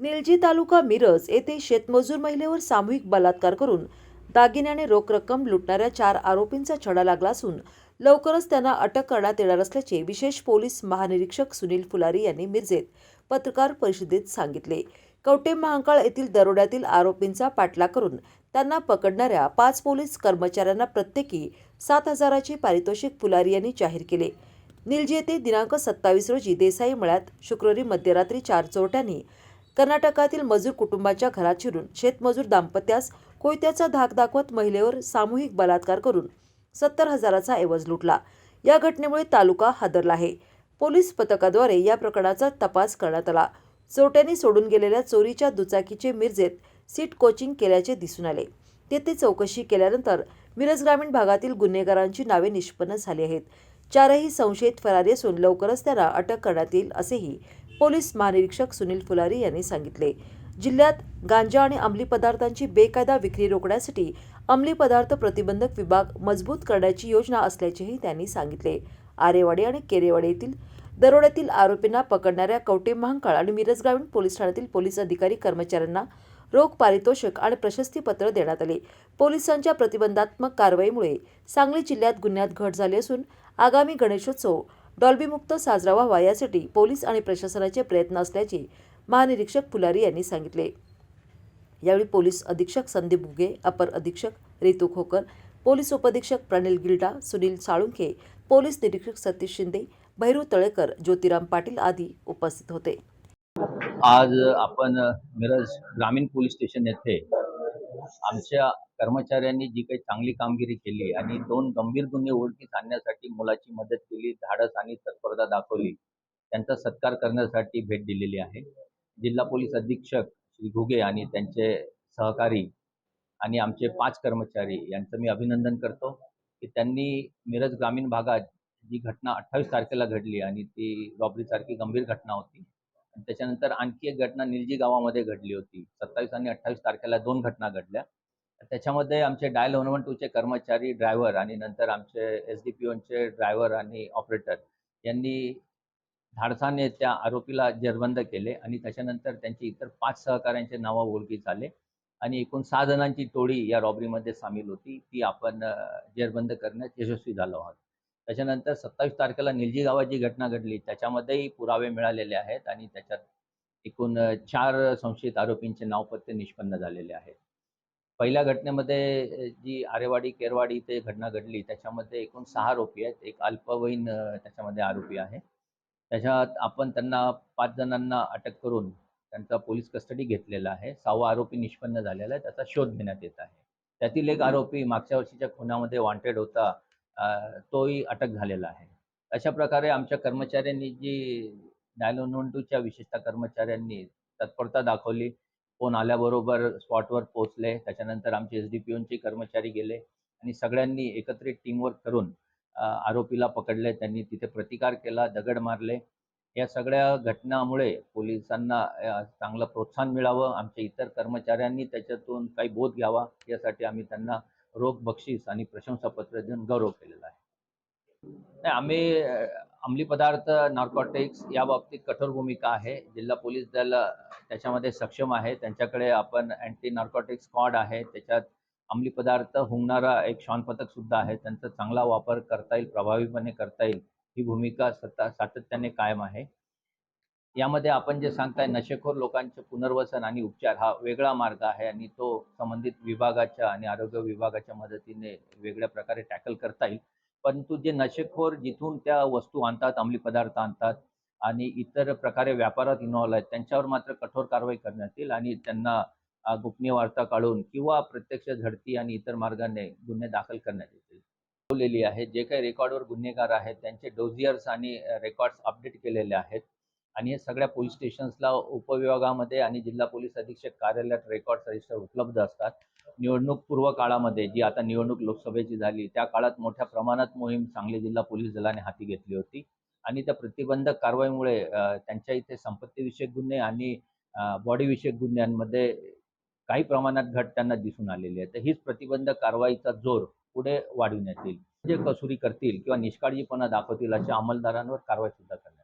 निलजी तालुका मिरज येथे शेतमजूर महिलेवर सामूहिक बलात्कार करून दागिन्याने रोख रक्कम लुटणाऱ्या चार आरोपींचा छडा लागला असून लवकरच त्यांना अटक करण्यात येणार असल्याचे विशेष पोलीस महानिरीक्षक सुनील फुलारी यांनी मिरजेत पत्रकार परिषदेत सांगितले. कवटे महांकाळ येथील दरोड्यातील आरोपींचा पाठलाग करून त्यांना पकडणाऱ्या पाच पोलीस कर्मचाऱ्यांना प्रत्येकी सात हजाराचे पारितोषिक फुलारी यांनी जाहीर केले. निलजी येथे दिनांक सत्तावीस रोजी देसाई मळ्यात शुक्रवारी मध्यरात्री चार चोरट्यांनी कर्नाटकातील मजूर कुटुंबाच्या घरात शिरून शेतमजूर दाम्पत्यास कोयत्याचा धाक दाखवत महिलेवर सामूहिक बलात्कार करून सत्तर हजाराचा ऐवज लुटला. या घटनेमुळे तालुका हादरला आहे. पोलीस पथकाद्वारे या प्रकरणाचा तपास करण्यात आला. चोरट्यांनी सोडून गेलेल्या चोरीच्या दुचाकीचे मिरजेत सीट कोचिंग केल्याचे दिसून आले. तेथे चौकशी केल्यानंतर मिरज ग्रामीण भागातील गुन्हेगारांची नावे निष्पन्न झाली आहेत. चारही संशयित फरारी असून लवकरच त्यांना अटक करण्यात येईल असेही पोलीस महानिरीक्षक सुनील फुलारी यांनी सांगितले. जिल्ह्यात गांजा आणि अंमली पदार्थांची बेकायदा विक्री रोखण्यासाठी अंमली पदार्थ प्रतिबंधक विभाग मजबूत करण्याची योजना असल्याचेही त्यांनी सांगितले. आरेवाडी आणि केरेवाडी येथील दरोड्यातील आरोपींना पकडणाऱ्या कवटे महांकाळ आणि मिरज ग्रामीण पोलीस ठाण्यातील पोलीस अधिकारी कर्मचाऱ्यांना रोख पारितोषिक आणि प्रशस्तीपत्र देण्यात आले. पोलिसांच्या प्रतिबंधात्मक कारवाईमुळे सांगली जिल्ह्यात गुन्ह्यात घट झाली असून आगामी गणेशोत्सव डॉल्बीमुक्त साजरा व्हावा यासाठी पोलीस आणि प्रशासनाचे प्रयत्न असल्याचे महानिरीक्षक फुलारी यांनी सांगितले. यावेळी पोलीस अधीक्षक संदीप भुगे अपर अधीक्षक रितू खोकर पोलीस उपअधीक्षक प्रणिल गिल्डा सुनील साळुंखे पोलीस निरीक्षक सतीश शिंदे भैरू तळेकर ज्योतिराम पाटील आदी उपस्थित होते. आज आपण मिरज ग्रामीण पोलीस स्टेशन येथे आमच्या कर्मचाऱ्यांनी जी काही चांगली कामगिरी केली आणि दोन गंभीर गुन्हे ओळखीस आणण्यासाठी मुलाची मदत केली धाडस आणि तत्परता दाखवली त्यांचा सत्कार करण्यासाठी भेट दिलेली आहे. जिल्हा पोलीस अधीक्षक श्री घुगे आणि त्यांचे सहकारी आणि आमचे पाच कर्मचारी यांचं मी अभिनंदन करतो की त्यांनी मिरज ग्रामीण भागात जी घटना अठ्ठावीस तारखेला घडली आणि ती रॉबरीसारखी गंभीर घटना होती. आणि त्याच्यानंतर आणखी एक घटना निलजी गावामध्ये घडली होती. सत्तावीस आणि अठ्ठावीस तारखेला दोन घटना घडल्या. त्याच्यामध्ये आमचे डायल वन वन टूचे कर्मचारी ड्रायव्हर आणि नंतर आमचे एस डी पी ओनचे ड्रायव्हर आणि ऑपरेटर यांनी धाडसाने त्या आरोपीला जेरबंद केले आणि त्याच्यानंतर त्यांची इतर पाच सहकाऱ्यांचे नावं ओळखी झाले. आणि एकूण सहा जणांची टोळी या रॉबरीमध्ये सामील होती. ती आपण जेरबंद करण्यात यशस्वी झालो आहोत. त्याच्यानंतर सत्तावीस तारखेला निलजी गावात जी घटना घडली. त्याच्यामध्येही पुरावे मिळालेले आहेत आणि त्याच्यात एकूण चार संशयित आरोपींचे नावपत्ते निष्पन्न झालेले आहेत. पहिल्या घटनेमध्ये जी आरेवाडी केरवाडी इथे घटना घडली त्याच्यामध्ये एकूण सहा आरोपी आहेत. एक अल्पवयीन त्याच्यामध्ये आरोपी आहे. त्याच्यात आपण त्यांना पाच जणांना अटक करून त्यांचा पोलीस कस्टडी घेतलेला आहे. सहावा आरोपी निष्पन्न झालेला आहे. त्याचा शोध घेण्यात येत आहे. त्यातील एक आरोपी मागच्या वर्षीच्या खुनामध्ये वॉन्टेड होता. तोही अटक झालेला आहे. अशा प्रकारे आमच्या कर्मचाऱ्यांनी जी न्यायनोंदूच्या विशेषतः कर्मचाऱ्यांनी तत्परता दाखवली. फोन आल्याबरोबर स्पॉटवर पोहोचले. त्याच्यानंतर आमचे एस डी पी ओनचे कर्मचारी गेले आणि सगळ्यांनी एकत्रित टीमवर्क करून आरोपीला पकडले. त्यांनी तिथे प्रतिकार केला दगड मारले. या सगळ्या घटनामुळे पोलिसांना चांगलं प्रोत्साहन मिळावं. आमच्या इतर कर्मचाऱ्यांनी त्याच्यातून काही बोध घ्यावा. यासाठी आम्ही त्यांना रोख बक्षीस आणि प्रशंसापत्र देऊन गौरव केलेला आहे. नाही आम्ही अंमली पदार्थ नार्कोटिक्स या बाबतीत कठोर भूमिका आहे. जिल्हा पोलीस दल त्याच्यामध्ये सक्षम आहे. त्यांच्याकडे आपण अँटी नार्कोटिक्स स्क्वॉड आहे. त्याच्यात अंमली पदार्थ हुंगणारा एक श्वान पथक सुद्धा आहे. त्यांचा चांगला वापर करता येईल प्रभावीपणे करता येईल ही भूमिका सत्ता सातत्याने कायम आहे. यामध्ये आपण जे सांगताय नशेखोर लोकांचे पुनर्वसन आणि उपचार हा वेगळा मार्ग आहे आणि तो संबंधित विभागाच्या आणि आरोग्य विभागाच्या मदतीने वेगळ्या प्रकारे टॅकल करता येईल. परंतु जे नशेखोर जिथून त्या वस्तू आणतात अंमली पदार्थ आणतात आणि इतर प्रकारे व्यापारात इन्व्हॉल्व आहेत त्यांच्यावर मात्र कठोर कारवाई करण्यात येईल आणि त्यांना गोपनीय वार्ता काढून किंवा प्रत्यक्ष झडती आणि इतर मार्गाने गुन्हे दाखल करण्यात येतील. ठेवलेली आहे जे काही रेकॉर्डवर गुन्हेगार आहेत त्यांचे डोझियर्स आणि रेकॉर्ड्स अपडेट केलेले आहेत आणि हे सगळ्या पोलीस स्टेशन्सला उपविभागामध्ये आणि जिल्हा पोलीस अधीक्षक कार्यालयात रेकॉर्ड रजिस्टर उपलब्ध असतात. निवडणूक पूर्व काळामध्ये जी आता निवडणूक लोकसभेची झाली त्या काळात मोठ्या प्रमाणात मोहीम सांगली जिल्हा पोलीस दलाने हाती घेतली होती. आणि त्या प्रतिबंधक कारवाईमुळे त्यांच्या इथे संपत्तीविषयक गुन्हे आणि बॉडीविषयक गुन्ह्यांमध्ये काही प्रमाणात घट त्यांना दिसून आलेली आहे. तर हीच प्रतिबंधक कारवाईचा जोर पुढे वाढविण्यात येईल. जे कसुरी करतील किंवा निष्काळजीपणा दाखवतील अशा अंमलदारांवर कारवाई सुद्धा करण्यात